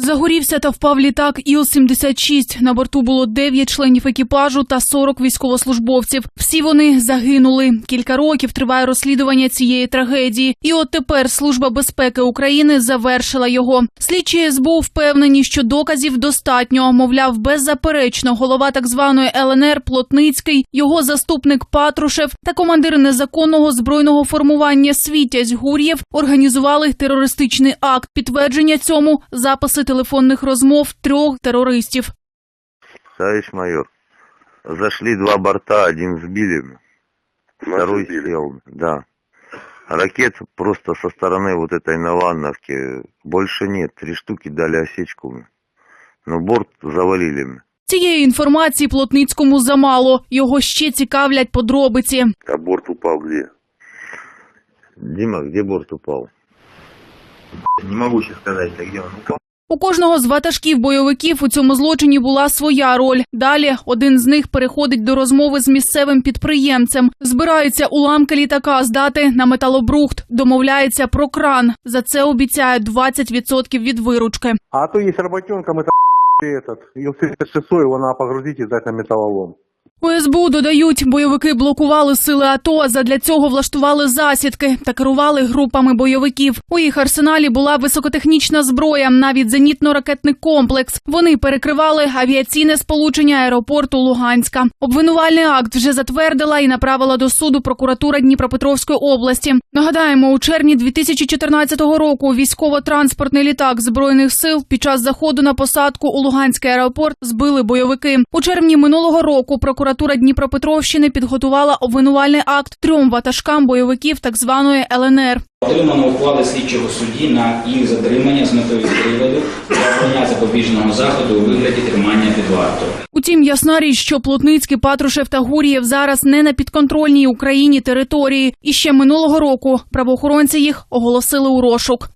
Загорівся та впав літак Іл-76. На борту було 9 членів екіпажу та 40 військовослужбовців. Всі вони загинули. Кілька років триває розслідування цієї трагедії. І от тепер Служба безпеки України завершила його. Слідчі СБУ впевнені, що доказів достатньо. Мовляв, беззаперечно голова так званої ЛНР Плотницький, його заступник Патрушев та командир незаконного збройного формування Світязь Гур'єв організували терористичний акт. Підтвердження цьому записи телефонних розмов трьох терористів. Товарищ майор, зашли два борта, один сбили, второй сел, да. Ракет просто со стороны вот этой Наванновки больше нет, три штуки дали осечку, но борт завалили. Цієї інформації Плотницькому замало. Його ще цікавлять подробиці. А борт упал где? Дима, где борт упал? Не могу сейчас сказать, а где он упал. У кожного з ватажків бойовиків у цьому злочині була своя роль. Далі один з них переходить до розмови з місцевим підприємцем. Збираються уламки літака здати на металобрухт. Домовляється про кран. За це обіцяють 20% від виручки. А то есть работенка, мы этот, Ил-36 его надо погрузить и сдать на металлолом. У СБУ додають, бойовики блокували сили АТО, задля цього влаштували засідки та керували групами бойовиків. У їх арсеналі була високотехнічна зброя, навіть зенітно-ракетний комплекс. Вони перекривали авіаційне сполучення аеропорту Луганська. Обвинувальний акт вже затвердила і направила до суду прокуратура Дніпропетровської області. Нагадаємо, у червні 2014 року військово-транспортний літак збройних сил під час заходу на посадку у Луганський аеропорт збили бойовики. У червні минулого року прокуратура Дніпропетровщини підготувала обвинувальний акт трьом ватажкам бойовиків так званої ЛНР. Отримано ухвали слідчого судді на їх затримання з метою приводу обрання запобіжного заходу у вигляді тримання під вартою. Утім, ясна річ, що Плотницький, Патрушев та Гурієв зараз не на підконтрольній Україні території. І ще минулого року правоохоронці їх оголосили у розшук.